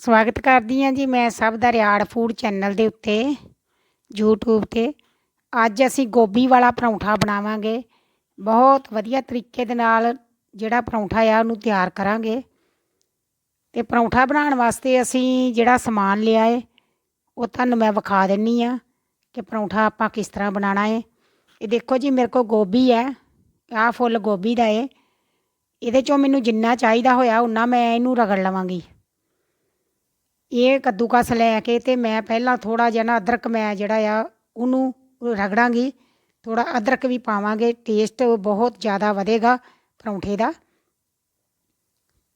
ਸਵਾਗਤ ਕਰਦੀ ਹਾਂ ਜੀ ਮੈਂ ਸਭ ਦਾ ਰਿਆੜ ਫੂਡ ਚੈਨਲ ਦੇ ਉੱਤੇ, YouTube ਤੇ। ਅੱਜ ਅਸੀਂ ਗੋਭੀ ਵਾਲਾ ਪਰੌਂਠਾ ਬਣਾਵਾਂਗੇ। ਬਹੁਤ ਵਧੀਆ ਤਰੀਕੇ ਦੇ ਨਾਲ ਜਿਹੜਾ ਪਰੌਂਠਾ ਆ ਉਹਨੂੰ ਤਿਆਰ ਕਰਾਂਗੇ। ਤੇ ਪਰੌਂਠਾ ਬਣਾਉਣ ਵਾਸਤੇ ਅਸੀਂ ਜਿਹੜਾ ਸਮਾਨ ਲਿਆ ਏ, ਉਹ ਤੁਹਾਨੂੰ ਮੈਂ ਵਿਖਾ ਦਿੰਨੀ ਆ ਕਿ ਪਰੌਂਠਾ ਆਪਾਂ ਕਿਸ ਤਰ੍ਹਾਂ ਬਣਾਉਣਾ ਏ। ਇਹ ਦੇਖੋ ਜੀ, ਮੇਰੇ ਕੋਲ ਗੋਭੀ ਹੈ, ਆਹ ਫੁੱਲ ਗੋਭੀ ਦਾ ਏ। ਇਹਦੇ ਚੋਂ ਮੈਨੂੰ ਜਿੰਨਾ ਚਾਹੀਦਾ ਹੋਇਆ, ਉਨਾ ਮੈਂ ਇਹਨੂੰ ਰਗੜ ਲਵਾਂਗੀ। ਇਹ ਕੱਦੂਕਸ ਲੈ ਕੇ ਤੇ ਮੈਂ ਪਹਿਲਾਂ ਥੋੜਾ ਜਿਹਾ ਨਾ ਅਦਰਕ ਮੈਂ ਜਿਹੜਾ ਆ ਉਹਨੂੰ ਰਗੜਾਂਗੀ। ਥੋੜਾ ਅਦਰਕ ਵੀ ਪਾਵਾਂਗੇ ਟੇਸਟ ਬਹੁਤ ਜ਼ਿਆਦਾ ਵਧੇਗਾ ਪਰੌਂਠੇ ਦਾ।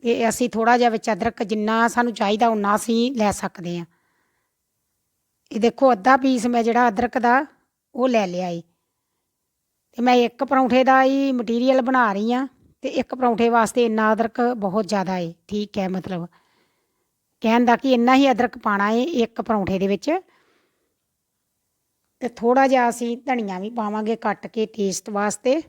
ਇਹ ਅਸੀਂ ਥੋੜਾ ਜਿਹਾ ਵਿੱਚ ਅਦਰਕ ਜਿੰਨਾ ਸਾਨੂੰ ਚਾਹੀਦਾ ਉਨਾ ਅਸੀਂ ਲੈ ਸਕਦੇ ਹਾਂ। ਇਹ ਦੇਖੋ ਅੱਧਾ ਪੀਸ ਮੈਂ ਜਿਹੜਾ ਅਦਰਕ ਦਾ ਉਹ ਲੈ ਲਿਆ ਏ। ਤੇ ਮੈਂ ਇੱਕ ਪਰੌਂਠੇ ਦਾ ਹੀ ਮਟੀਰੀਅਲ ਬਣਾ ਰਹੀ ਆ ਤੇ ਇੱਕ ਪਰੌਂਠੇ ਵਾਸਤੇ ਇੰਨਾ ਅਦਰਕ ਬਹੁਤ ਜ਼ਿਆਦਾ ਏ। ਠੀਕ ਹੈ ਮਤਲਬ ਕਹਿਣ ਦਾ ਕਿ ਇੰਨਾ ਹੀ ਅਦਰਕ ਪਾਣਾ ਏ ਇੱਕ ਪਰੌਂਠੇ ਦੇ ਵਿੱਚ। ਤੇ ਥੋੜਾ ਜਿਹਾ ਅਸੀਂ ਧਨੀਆ ਵੀ ਪਾਵਾਂਗੇ ਕੱਟ ਕੇ ਟੇਸਟ ਵਾਸਤੇ।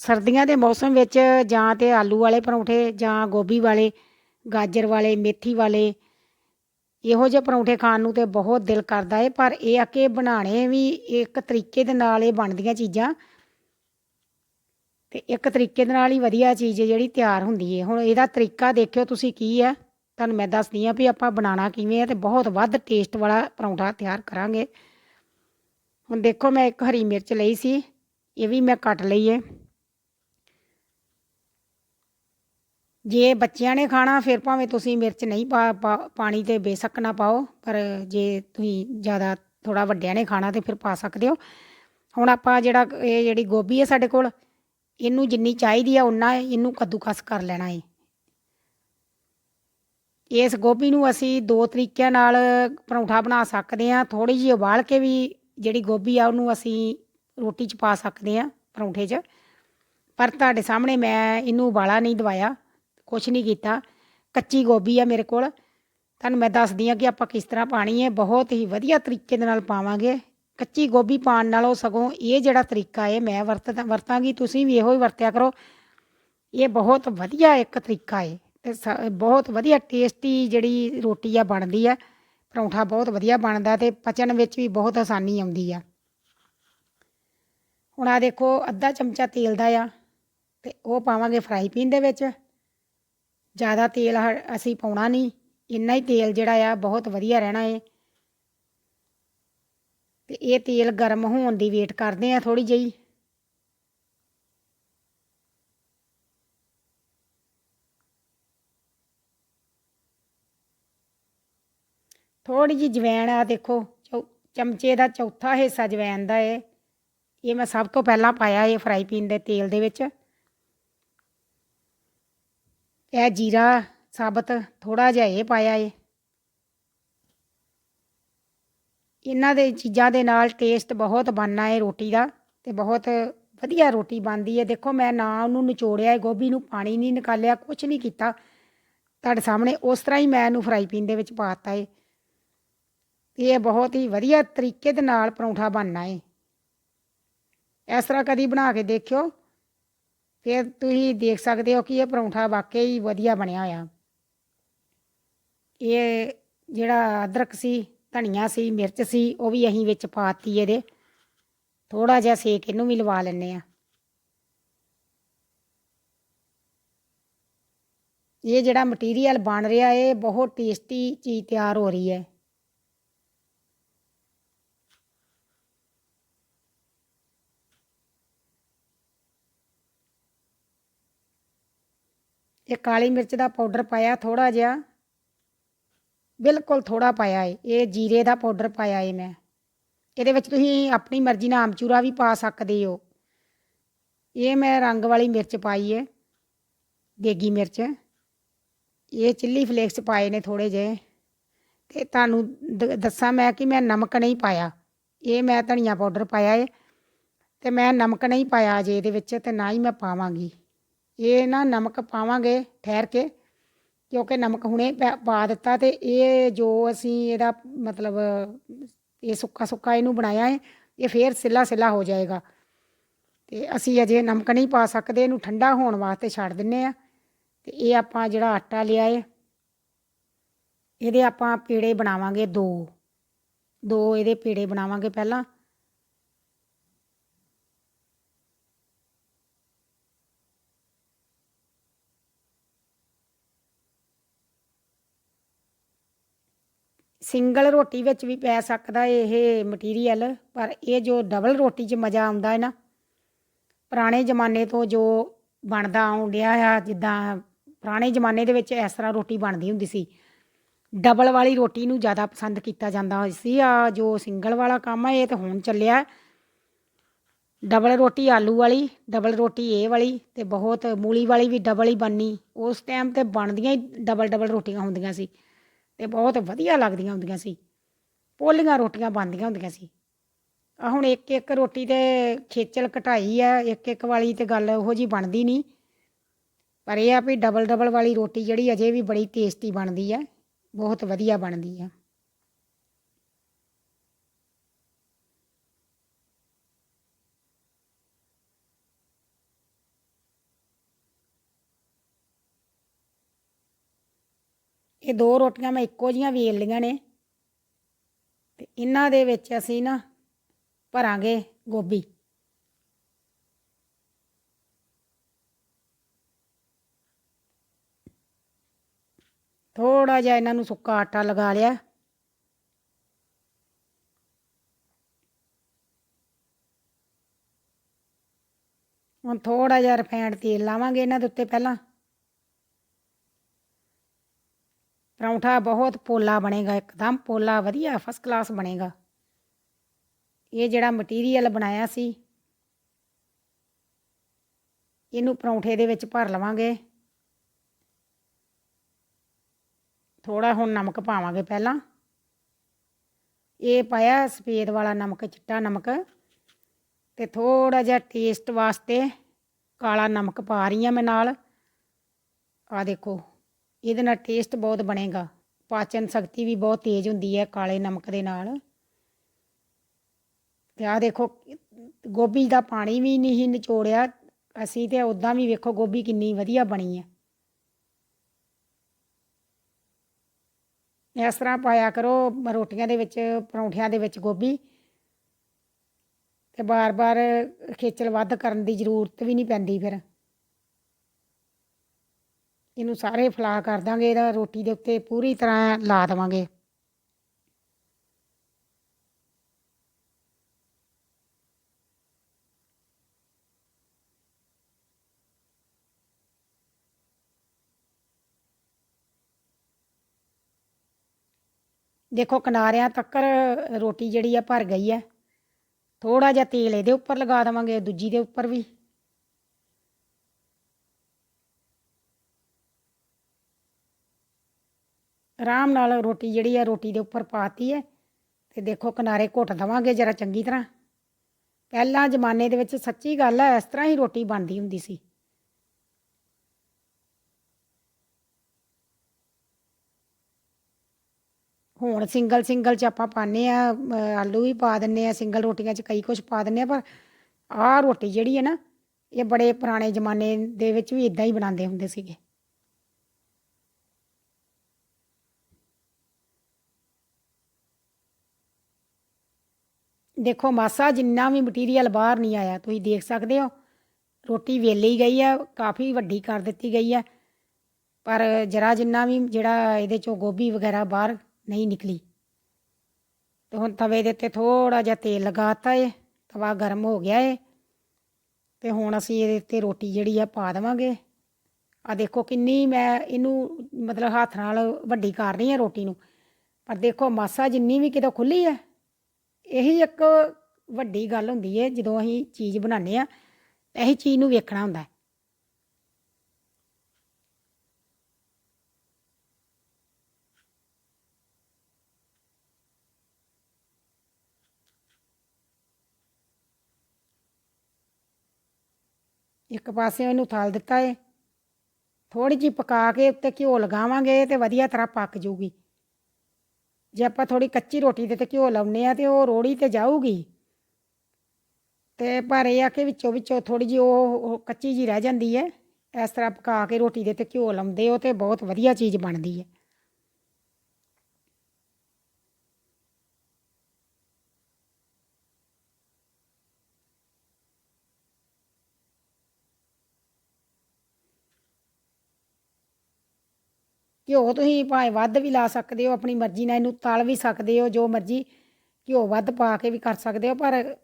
ਸਰਦੀਆਂ ਦੇ ਮੌਸਮ ਵਿੱਚ ਜਾਂ ਤੇ ਆਲੂ ਵਾਲੇ ਪਰੌਂਠੇ ਜਾਂ ਗੋਭੀ ਵਾਲੇ, ਗਾਜਰ ਵਾਲੇ, ਮੇਥੀ ਵਾਲੇ, ਇਹੋ ਜਿਹੇ ਪਰੌਂਠੇ ਖਾਣ ਨੂੰ ਤੇ ਬਹੁਤ ਦਿਲ ਕਰਦਾ ਏ, ਪਰ ਇਹ ਆ ਕਿ ਬਣਾਣੇ ਵੀ ਇੱਕ ਤਰੀਕੇ ਦੇ ਨਾਲ ਇਹ ਬਣਦੀਆਂ ਚੀਜ਼ਾਂ। ਤੇ ਇੱਕ ਤਰੀਕੇ ਦੇ ਨਾਲ ਹੀ ਵਧੀਆ ਚੀਜ਼ ਜਿਹੜੀ ਤਿਆਰ ਹੁੰਦੀ ਹੈ। ਹੁਣ ਇਹਦਾ ਤਰੀਕਾ ਦੇਖਿਓ ਤੁਸੀਂ ਕੀ ਹੈ। ਤੁਹਾਨੂੰ ਮੈਂ ਦੱਸਦੀ ਆ ਵੀ ਆਪਾਂ ਬਣਾਉਣਾ ਕਿਵੇਂ ਹੈ ਤੇ ਬਹੁਤ ਵੱਧ ਟੇਸਟ ਵਾਲਾ ਪਰੌਂਠਾ ਤਿਆਰ ਕਰਾਂਗੇ। ਹੁਣ ਦੇਖੋ ਮੈਂ ਇੱਕ ਹਰੀ ਮਿਰਚ ਲਈ ਸੀ, ਇਹ ਵੀ ਮੈਂ ਕੱਟ ਲਈ ਏ ਜੇ ਬੱਚਿਆਂ ਨੇ ਖਾਣਾ ਫਿਰ ਭਾਵੇਂ ਤੁਸੀਂ ਮਿਰਚ ਨਹੀਂ ਪਾ, ਪਾ- ਪਾਣੀ ਤੇ ਬੇਸ਼ੱਕ ਨਾ ਪਾਓ, ਪਰ ਜੇ ਤੁਸੀਂ ਜ਼ਿਆਦਾ ਥੋੜਾ ਵੱਡਿਆਂ ਨੇ ਖਾਣਾ ਤੇ ਫਿਰ ਪਾ ਸਕਦੇ ਹੋ। ਹੁਣ ਆਪਾਂ ਜਿਹੜਾ ਇਹ ਜਿਹੜੀ ਗੋਭੀ ਹੈ ਸਾਡੇ ਕੋਲ ਇਹਨੂੰ ਜਿੰਨੀ ਚਾਹੀਦੀ ਆ ਉਨਾ ਇਹਨੂੰ ਕੱਦੂਕਸ ਕਰ ਲੈਣਾ ਹੈ ਇਸ ਗੋਭੀ ਨੂੰ ਅਸੀਂ ਦੋ ਤਰੀਕਿਆਂ ਨਾਲ ਪਰੌਂਠਾ ਬਣਾ ਸਕਦੇ ਹਾਂ ਥੋੜੀ ਜਿਹੀ ਉਬਾਲ ਕੇ ਵੀ ਜਿਹੜੀ ਗੋਭੀ ਆ, ਉਹਨੂੰ ਅਸੀਂ ਰੋਟੀ 'ਚ ਪਾ ਸਕਦੇ ਹਾਂ ਪਰੌਂਠੇ 'ਚ। ਪਰ ਤੁਹਾਡੇ ਸਾਹਮਣੇ ਮੈਂ ਇਹਨੂੰ ਉਬਾਲਾ ਨਹੀਂ ਦਵਾਇਆ, ਕੁਛ ਨਹੀਂ ਕੀਤਾ। ਕੱਚੀ ਗੋਭੀ ਆ ਮੇਰੇ ਕੋਲ। ਤੁਹਾਨੂੰ ਮੈਂ ਦੱਸਦੀ ਆ ਕਿ ਆਪਾਂ ਕਿਸ ਤਰ੍ਹਾਂ ਪਾਣੀ ਹੈ ਬਹੁਤ ਹੀ ਵਧੀਆ ਤਰੀਕੇ ਦੇ ਨਾਲ ਪਾਵਾਂਗੇ। ਕੱਚੀ ਗੋਭੀ ਪਾਣ ਨਾਲੋਂ ਸਗੋਂ ਇਹ ਜਿਹੜਾ ਤਰੀਕਾ ਹੈ, ਮੈਂ ਵਰਤਦਾ ਵਰਤਾਂਗੀ, ਤੁਸੀਂ ਵੀ ਇਹੋ ਹੀ ਵਰਤਿਆ ਕਰੋ। ਇਹ ਬਹੁਤ ਵਧੀਆ ਇੱਕ ਤਰੀਕਾ ਹੈ ਤੇ ਸ- ਬਹੁਤ ਵਧੀਆ ਟੇਸਟੀ ਜਿਹੜੀ ਰੋਟੀ ਆ ਬਣਦੀ ਆ, ਪਰੌਂਠਾ ਬਹੁਤ ਵਧੀਆ ਬਣਦਾ ਤੇ ਪਚਣ ਵਿੱਚ ਵੀ ਬਹੁਤ ਆਸਾਨੀ ਆਉਂਦੀ ਆ। ਹੁਣ ਆ ਦੇਖੋ, ਅੱਧਾ ਚਮਚਾ ਤੇਲ ਦਾ ਆ ਤੇ ਉਹ ਪਾਵਾਂਗੇ ਫਰਾਈ ਪੈਨ ਦੇ ਵਿੱਚ। ਜ਼ਿਆਦਾ ਤੇਲ ਹ- ਅਸੀਂ ਪਾਉਣਾ ਨਹੀਂ, ਇੰਨਾ ਹੀ ਤੇਲ ਜਿਹੜਾ ਆ, ਬਹੁਤ ਵਧੀਆ ਰਹਿਣਾ ਏ। ਤੇ ਇਹ ਤੇਲ ਗਰਮ ਹੋਣ ਦੀ ਵੇਟ ਕਰਦੇ ਆ ਥੋੜੀ ਜਿਹੀ। ਥੋੜੀ ਜਿਹੀ ਜਵੈਣ ਆ ਦੇਖੋ, ਚੌ- ਚਮਚੇ ਦਾ ਚੌਥਾ ਹਿੱਸਾ ਜਵੈਣ ਦਾ ਏ। ਇਹ ਮੈਂ ਸਭ ਤੋਂ ਪਹਿਲਾਂ ਪਾਇਆ ਇਹ ਫਰਾਈ ਪੈਨ ਦੇ ਤੇਲ ਦੇ ਵਿੱਚ। ਇਹ ਜੀਰਾ, ਸਾਬਤ ਥੋੜਾ ਜਿਹਾ ਇਹ ਪਾਇਆ ਏ। ਇਹਨਾਂ ਦੇ ਚੀਜ਼ਾਂ ਦੇ ਨਾਲ ਟੇਸਟ ਬਹੁਤ ਬਣਨਾ ਏ ਰੋਟੀ ਦਾ ਤੇ ਬਹੁਤ ਵਧੀਆ ਰੋਟੀ ਬਣਦੀ ਹੈ। ਦੇਖੋ ਮੈਂ ਨਾ ਉਹਨੂੰ ਨਿਚੋੜਿਆ ਏ ਗੋਭੀ ਨੂੰ ਪਾਣੀ ਨਹੀਂ ਨਿਕਾਲਿਆ ਕੁਝ ਨਹੀਂ ਕੀਤਾ। ਤੁਹਾਡੇ ਸਾਹਮਣੇ ਉਸ ਤਰ੍ਹਾਂ ਹੀ ਮੈਂ ਇਹਨੂੰ ਫਰਾਈ ਪੈਨ ਦੇ ਵਿੱਚ ਪਾਤਾ ਏ। ਇਹ ਬਹੁਤ ਹੀ ਵਧੀਆ ਤਰੀਕੇ ਦੇ ਨਾਲ ਪਰੌਂਠਾ ਬਣਨਾ ਏ। ਇਸ ਤਰ੍ਹਾਂ ਕਦੀ ਬਣਾ ਕੇ ਦੇਖਿਓ, ਫਿਰ ਤੁਸੀਂ ਦੇਖ ਸਕਦੇ ਹੋ ਕਿ ਇਹ ਪਰੌਂਠਾ ਵਾਕਈ ਹੀ ਵਧੀਆ ਬਣਿਆ ਹੋਇਆ। ਇਹ ਜਿਹੜਾ ਅਦਰਕ ਸੀ ਧਨੀਆ ਸੀ, ਮਿਰਚ ਸੀ, ਉਹ ਵੀ ਅਸੀਂ ਵਿੱਚ ਪਾਤੀ ਇਹਦੇ। ਥੋੜਾ ਜਿਹਾ ਸੇਕ ਇਹਨੂੰ ਵੀ ਲਵਾ ਲੈਣੇ ਆ ਇਹ ਜਿਹੜਾ ਮਟੀਰੀਅਲ ਬਣ ਰਿਹਾ, ਇਹ ਬਹੁਤ ਟੇਸਟੀ ਚੀਜ਼ ਤਿਆਰ ਹੋ ਰਹੀ ਹੈ। ਇਹ ਕਾਲੀ ਮਿਰਚ ਦਾ ਪਾਊਡਰ ਪਾਇਆ ਥੋੜਾ ਜਿਹਾ। ਬਿਲਕੁਲ ਥੋੜਾ ਪਾਇਆ ਏ, ਇਹ ਜੀਰੇ ਦਾ ਪਾਊਡਰ ਪਾਇਆ ਏ ਮੈਂ। ਇਹਦੇ ਵਿੱਚ ਤੁਸੀਂ ਆਪਣੀ ਮਰਜ਼ੀ ਨਾਲ ਆਮਚੂਰਾ ਵੀ ਪਾ ਸਕਦੇ ਹੋ। ਇਹ ਮੈਂ ਰੰਗ ਵਾਲੀ ਮਿਰਚ ਪਾਈ ਏ, ਦੇਗੀ ਮਿਰਚ। ਇਹ ਚਿੱਲੀ ਫਲੇਕਸ ਪਾਏ ਨੇ ਥੋੜੇ ਜਿਹੇ। ਤੇ ਤੁਹਾਨੂੰ ਦ- ਦੱਸਾਂ ਮੈਂ ਕਿ ਮੈਂ ਨਮਕ ਨਹੀਂ ਪਾਇਆ। ਇਹ ਮੈਂ ਧਨੀਆ ਪਾਊਡਰ ਪਾਇਆ ਏ, ਤੇ ਮੈਂ ਨਮਕ ਨਹੀਂ ਪਾਇਆ ਜੇ ਇਹਦੇ ਵਿੱਚ ਤੇ ਨਾ ਹੀ ਮੈਂ ਪਾਵਾਂਗੀ। ਇਹ ਨਾ ਨਮਕ ਪਾਵਾਂਗੇ ਠਹਿਰ ਕੇ ਕਿਉਂਕਿ ਨਮਕ ਹੁਣੇ ਪੈ- ਪਾ ਦਿੱਤਾ ਤੇ ਇਹ ਜੋ ਅਸੀਂ ਇਹਦਾ ਮਤਲਬ, ਇਹ ਸੁੱਕਾ ਸੁੱਕਾ ਇਹਨੂੰ ਬਣਾਇਆ ਹੈ, ਇਹ ਫੇਰ ਸਿੱਲਾ ਸਿੱਲਾ ਹੋ ਜਾਏਗਾ। ਤੇ ਅਸੀਂ ਅਜੇ ਨਮਕ ਨਹੀਂ ਪਾ ਸਕਦੇ, ਇਹਨੂੰ ਠੰਡਾ ਹੋਣ ਵਾਸਤੇ ਛੱਡ ਦਿੰਨੇ ਆ। ਤੇ ਇਹ ਆਪਾਂ ਜਿਹੜਾ ਆਟਾ ਲਿਆ ਏ ਇਹਦੇ ਆਪਾਂ ਪੇੜੇ ਬਣਾਵਾਂਗੇ ਦੋ। ਦੋ ਇਹਦੇ ਪੇੜੇ ਬਣਾਵਾਂਗੇ ਪਹਿਲਾਂ। ਸਿੰਗਲ ਰੋਟੀ ਵਿੱਚ ਵੀ ਪੈ ਸਕਦਾ ਇਹ ਮਟੀਰੀਅਲ, ਪਰ ਇਹ ਜੋ ਡਬਲ ਰੋਟੀ 'ਚ ਮਜ਼ਾ ਆਉਂਦਾ ਹੈ ਨਾ, ਪੁਰਾਣੇ ਜ਼ਮਾਨੇ ਤੋਂ ਜੋ ਬਣਦਾ ਆਉਣ ਡਿਆ ਆ, ਜਿੱਦਾਂ ਪੁਰਾਣੇ ਜ਼ਮਾਨੇ ਦੇ ਵਿੱਚ ਇਸ ਤਰ੍ਹਾਂ ਰੋਟੀ ਬਣਦੀ ਹੁੰਦੀ ਸੀ। ਡਬਲ ਵਾਲੀ ਰੋਟੀ ਨੂੰ ਜ਼ਿਆਦਾ ਪਸੰਦ ਕੀਤਾ ਜਾਂਦਾ ਸੀ, ਆ ਜੋ ਸਿੰਗਲ ਵਾਲਾ ਕੰਮ ਹੈ ਇਹ ਤਾਂ ਹੁਣ ਚੱਲਿਆ। ਡਬਲ ਰੋਟੀ ਆਲੂ ਵਾਲੀ, ਡਬਲ ਰੋਟੀ ਇਹ ਵਾਲੀ ਤੇ ਬਹੁਤ ਮੂਲੀ ਵਾਲੀ ਵੀ ਡਬਲ ਹੀ ਬਣਨੀ, ਉਸ ਟਾਈਮ ਤੇ ਬਣਦੀਆਂ ਹੀ ਡਬਲ ਡਬਲ ਰੋਟੀਆਂ ਹੁੰਦੀਆਂ ਸੀ। ਤੇ ਬਹੁਤ ਵਧੀਆ ਲੱਗਦੀਆਂ ਹੁੰਦੀਆਂ ਸੀ। ਪੋਲੀਆਂ ਰੋਟੀਆਂ ਬਣਦੀਆਂ ਹੁੰਦੀਆਂ ਸੀ। ਆ ਹੁਣ ਇੱਕ ਇੱਕ ਰੋਟੀ ਤੇ ਖੇਚਲ ਘਟਾਈ ਆ, ਇੱਕ ਇੱਕ ਵਾਲੀ ਤੇ ਗੱਲ ਉਹੋ ਜੀ ਬਣਦੀ ਨਹੀਂ। ਪਰ ਇਹ ਆ ਵੀ ਡਬਲ ਡਬਲ ਵਾਲੀ ਰੋਟੀ ਜਿਹੜੀ ਅਜੇ ਵੀ ਬੜੀ ਟੇਸਟੀ ਬਣਦੀ ਆ, ਬਹੁਤ ਵਧੀਆ ਬਣਦੀ ਆ। ਇਹ ਦੋ ਰੋਟੀਆਂ ਮੈਂ ਇੱਕੋ ਜੀਆਂ ਵੇਲ ਲੀਆਂ ਨੇ। ਤੇ ਇਹਨਾਂ ਦੇ ਵਿੱਚ ਅਸੀਂ ਨਾ ਭਰਾਂਗੇ ਗੋਭੀ। ਥੋੜਾ ਜਿਹਾ ਇਹਨਾਂ ਨੂੰ ਸੁੱਕਾ ਆਟਾ ਲਗਾ ਲਿਆ। ਹੁਣ ਥੋੜਾ ਜਿਹਾ ਰਿਫਾਈਂਡ ਤੇਲ ਲਾਵਾਂਗੇ ਇਹਨਾਂ ਦੇ ਉੱਤੇ ਪਹਿਲਾਂ। ਪਰੌਂਠਾ ਬਹੁਤ ਪੋਲਾ ਬਣੇਗਾ, ਇੱਕਦਮ ਪੋਲਾ ਵਧੀਆ ਫਸਟ ਕਲਾਸ ਬਣੇਗਾ। ਇਹ ਜਿਹੜਾ ਮਟੀਰੀਅਲ ਬਣਾਇਆ ਸੀ, ਇਹਨੂੰ ਪਰੌਂਠੇ ਦੇ ਵਿੱਚ ਭਰ ਲਵਾਂਗੇ। ਥੋੜਾ ਹੁਣ ਨਮਕ ਪਾਵਾਂਗੇ ਪਹਿਲਾਂ। ਇਹ ਪਾਇਆ ਸਫੇਦ ਵਾਲਾ ਨਮਕ, ਚਿੱਟਾ ਨਮਕ, ਤੇ ਥੋੜਾ ਜਿਹਾ ਟੇਸਟ ਵਾਸਤੇ ਕਾਲਾ ਨਮਕ ਪਾ ਰਹੀ ਹਾਂ ਮੈਂ ਨਾਲ। ਆ ਦੇਖੋ। ਇਹਦੇ ਨਾਲ ਟੇਸਟ ਬਹੁਤ ਬਣੇਗਾ। ਪਾਚਨ ਸ਼ਕਤੀ ਵੀ ਬਹੁਤ ਤੇਜ਼ ਹੁੰਦੀ ਹੈ ਕਾਲੇ ਨਮਕ ਦੇ ਨਾਲ। ਤੇ ਆ ਦੇਖੋ, ਗੋਭੀ ਦਾ ਪਾਣੀ ਵੀ ਨਹੀਂ ਨਿਚੋੜਿਆ। ਅਸੀਂ ਤੇ ਉਦਾਂ ਵੀ ਵੇਖੋ ਗੋਭੀ ਕਿੰਨੀ ਵਧੀਆ ਬਣੀ ਹੈ। ਇਸ ਤਰ੍ਹਾਂ ਪਾਇਆ ਕਰੋ ਰੋਟੀਆਂ ਦੇ ਵਿੱਚ, ਪਰੌਂਠਿਆਂ ਦੇ ਵਿੱਚ ਗੋਭੀ। ਤੇ ਬਾਰ-ਬਾਰ ਖੇਚਲ ਵੱਧ ਕਰਨ ਦੀ ਜ਼ਰੂਰਤ ਵੀ ਨਹੀਂ ਪੈਂਦੀ ਫਿਰ। ਇਹਨੂੰ ਸਾਰੇ ਫਲਾ ਕਰ ਦਾਂਗੇ, ਇਹਦਾ ਰੋਟੀ ਦੇ ਉੱਤੇ ਪੂਰੀ ਤਰ੍ਹਾਂ ਲਾ ਦੇਵਾਂਗੇ। ਦੇਖੋ, ਕਿਨਾਰਿਆਂ ਤੱਕ ਰੋਟੀ ਜਿਹੜੀ ਆ ਭਰ ਗਈ ਹੈ ਥੋੜਾ ਜਿਹਾ ਤੇਲ ਇਹਦੇ ਉੱਪਰ ਲਗਾ ਦੇਵਾਂਗੇ, ਦੂਜੀ ਦੇ ਉੱਪਰ ਵੀ। ਆਰਾਮ ਨਾਲ ਰੋਟੀ ਜਿਹੜੀ ਆ ਰੋਟੀ ਦੇ ਉੱਪਰ ਪਾਤੀ ਹੈ ਤੇ ਦੇਖੋ ਕਿਨਾਰੇ ਘੁੱਟ ਦਵਾਂਗੇ ਜਰਾ ਚੰਗੀ ਤਰ੍ਹਾਂ। ਪਹਿਲਾਂ ਜ਼ਮਾਨੇ ਦੇ ਵਿੱਚ ਸੱਚੀ ਗੱਲ ਹੈ ਇਸ ਤਰ੍ਹਾਂ ਹੀ ਰੋਟੀ ਬਣਦੀ ਹੁੰਦੀ ਸੀ। ਹੁਣ ਸਿੰਗਲ ਸਿੰਗਲ ਚ ਆਪਾਂ ਪਾਉਂਦੇ ਆ ਆਲੂ ਵੀ ਪਾ ਦਿੰਨੇ ਆ, ਸਿੰਗਲ ਰੋਟੀਆਂ ਚ ਕਈ ਕੁਝ ਪਾ ਦਿੰਨੇ ਆ, ਪਰ ਆਹ ਰੋਟੀ ਜਿਹੜੀ ਹੈ ਨਾ, ਇਹ ਬੜੇ ਪੁਰਾਣੇ ਜ਼ਮਾਨੇ ਦੇ ਵਿੱਚ ਵੀ ਇਦਾਂ ਹੀ ਬਣਾਉਂਦੇ ਹੁੰਦੇ ਸੀਗੇ। ਦੇਖੋ ਮਾਸਾ, ਜਿੰਨਾ ਵੀ ਮਟੀਰੀਅਲ ਬਾਹਰ ਨਹੀਂ ਆਇਆ, ਤੁਸੀਂ ਦੇਖ ਸਕਦੇ ਹੋ। ਰੋਟੀ ਵੇਲੀ ਗਈ ਹੈ ਕਾਫੀ ਵੱਡੀ ਕਰ ਦਿੱਤੀ ਗਈ ਹੈ ਪਰ ਜਰਾ ਜਿੰਨਾ ਵੀ ਜਿਹੜਾ ਇਹਦੇ ਚੋਂ ਗੋਭੀ ਵਗੈਰਾ ਬਾਹਰ ਨਹੀਂ ਨਿਕਲੀ। ਤੇ ਹੁਣ ਤਵੇ ਦੇ ਉੱਤੇ ਥੋੜਾ ਜਿਹਾ ਤੇਲ ਲਗਾਤਾ ਏ, ਤਵਾ ਗਰਮ ਹੋ ਗਿਆ ਏ। ਤੇ ਹੁਣ ਅਸੀਂ ਇਹਦੇ ਉੱਤੇ ਰੋਟੀ ਜਿਹੜੀ ਆ ਪਾ ਦੇਵਾਂਗੇ। ਆ ਦੇਖੋ ਕਿੰਨੀ ਮੈਂ ਇਹਨੂੰ ਮਤਲਬ ਹੱਥ ਨਾਲ ਵੱਡੀ ਕਰ ਰਹੀ ਹਾਂ ਰੋਟੀ ਨੂੰ। ਪਰ ਦੇਖੋ ਮਾਸਾ ਜਿੰਨੀ ਵੀ ਕਿਤੇ ਖੁੱਲੀ ਹੈ ਇਹੀ ਇੱਕ ਵੱਡੀ ਗੱਲ ਹੁੰਦੀ ਹੈ ਜਦੋਂ ਅਸੀਂ ਚੀਜ਼ ਬਣਾਉਂਦੇ ਆ ਇਹੀ ਚੀਜ਼ ਨੂੰ ਵੇਖਣਾ ਹੁੰਦਾ ਇੱਕ ਪਾਸੇ ਇਹਨੂੰ ਥਾਲ ਦਿੱਤਾ ਏ ਥੋੜੀ ਜਿਹੀ ਪਕਾ ਕੇ ਉੱਤੇ ਘਿਓ ਲਗਾਵਾਂਗੇ ਤੇ ਵਧੀਆ ਤਰ੍ਹਾਂ ਪੱਕ ਜੂਗੀ ਜੇ ਆਪਾਂ ਥੋੜੀ ਕੱਚੀ ਰੋਟੀ ਦੇ ਤੇ ਘਿਓ ਲਾਉਨੇ ਆ ਤੇ ਉਹ ਰੋੜੀ ਤੇ ਜਾਊਗੀ। ਤੇ ਪਰ ਇਹ ਆ ਕਿ ਵਿੱਚੋਂ ਵਿੱਚੋਂ ਥੋੜੀ ਜਿਹੀ ਉਹ ਉਹ ਕੱਚੀ ਜੀ ਰਹਿ ਜਾਂਦੀ ਹੈ। ਇਸ ਤਰ੍ਹਾਂ ਪਕਾ ਕੇ ਰੋਟੀ ਦੇ ਤੇ ਘਿਓ ਲਾਉਂਦੇ ਹੋ ਤੇ ਬਹੁਤ ਵਧੀਆ ਚੀਜ਼ ਬਣਦੀ ਹੈ। ਘਿਓ ਤੁਸੀਂ ਭਾਵੇਂ ਵੱਧ ਵੀ ਲਾ ਸਕਦੇ ਹੋ, ਆਪਣੀ ਮਰਜ਼ੀ ਨਾਲ ਇਹਨੂੰ ਤਲ ਵੀ ਸਕਦੇ ਹੋ, ਜੋ ਮਰਜ਼ੀ ਘਿਓ ਵੱਧ ਪਾ ਕੇ ਵੀ ਕਰ ਸਕਦੇ ਹੋ, ਪਰ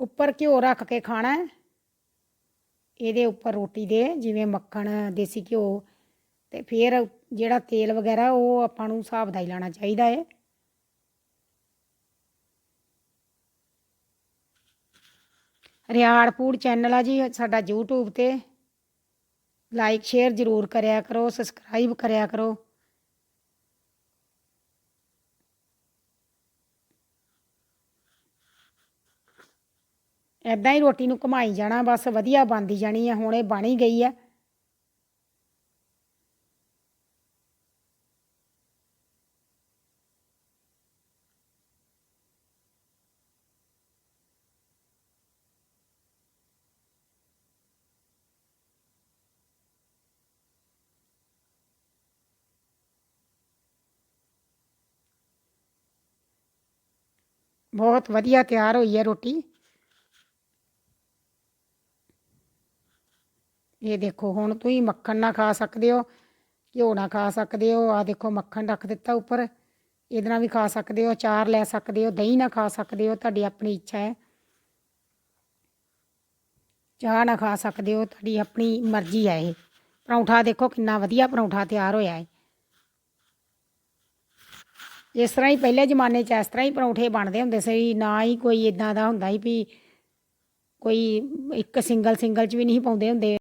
ਉੱਪਰ ਘਿਓ ਰੱਖ ਕੇ ਖਾਣਾ ਇਹਦੇ ਉੱਪਰ ਰੋਟੀ ਦੇ, ਜਿਵੇਂ ਮੱਖਣ, ਦੇਸੀ ਘਿਓ ਤੇ ਫਿਰ ਜਿਹੜਾ ਤੇਲ ਵਗੈਰਾ, ਉਹ ਆਪਾਂ ਨੂੰ ਹਿਸਾਬ ਦਾ ਹੀ ਲਾਣਾ ਚਾਹੀਦਾ ਹੈ। ਰਿਆੜ ਫੂਡ ਚੈਨਲ ਆ ਜੀ, ਸਾਡਾ YouTube ਤੇ। ਲਾਈਕ, ਸ਼ੇਅਰ ਜ਼ਰੂਰ ਕਰਿਆ ਕਰੋ, ਸਬਸਕ੍ਰਾਈਬ ਕਰਿਆ ਕਰੋ। ਐਦਾਂ ਹੀ ਰੋਟੀ ਨੂੰ ਘੁਮਾਈ ਜਾਣਾ, ਬਸ ਵਧੀਆ ਬਣਦੀ ਜਾਣੀ ਹੈ ਹੁਣ ਇਹ ਬਣ ਹੀ ਗਈ ਹੈ ਬਹੁਤ ਵਧੀਆ ਤਿਆਰ ਹੋਈ ਹੈ ਰੋਟੀ। ਇਹ ਦੇਖੋ, ਹੁਣ ਤੁਸੀਂ ਮੱਖਣ ਨਾ ਖਾ ਸਕਦੇ ਹੋ, ਘਿਓ ਨਾ ਖਾ ਸਕਦੇ ਹੋ। ਆ ਦੇਖੋ, ਮੱਖਣ ਰੱਖ ਦਿੱਤਾ ਉੱਪਰ। ਇਹਦੇ ਨਾਲ ਵੀ ਖਾ ਸਕਦੇ ਹੋ ਚਾਰ ਲੈ ਸਕਦੇ ਹੋ, ਦਹੀਂ ਨਾ ਖਾ ਸਕਦੇ ਹੋ, ਤੁਹਾਡੀ ਆਪਣੀ ਇੱਛਾ ਹੈ। ਚਾਹ ਨਾ ਖਾ ਸਕਦੇ ਹੋ, ਤੁਹਾਡੀ ਆਪਣੀ ਮਰਜ਼ੀ ਹੈ ਇਹ। ਪਰੌਂਠਾ ਦੇਖੋ, ਕਿੰਨਾ ਵਧੀਆ ਪਰੌਂਠਾ ਤਿਆਰ ਹੋਇਆ ਹੈ। ਇਸ ਤਰ੍ਹਾਂ ਹੀ ਪਹਿਲੇ ਜ਼ਮਾਨੇ 'ਚ ਇਸ ਤਰ੍ਹਾਂ ਹੀ ਪਰੌਂਠੇ ਬਣਦੇ ਹੁੰਦੇ ਸੀ, ਨਾ ਹੀ ਕੋਈ ਇਦਾਂ ਦਾ ਹੁੰਦਾ ਸੀ ਵੀ ਕੋਈ ਇੱਕ ਸਿੰਗਲ ਸਿੰਗਲ 'ਚ ਵੀ ਨਹੀਂ ਪਾਉਂਦੇ ਹੁੰਦੇ।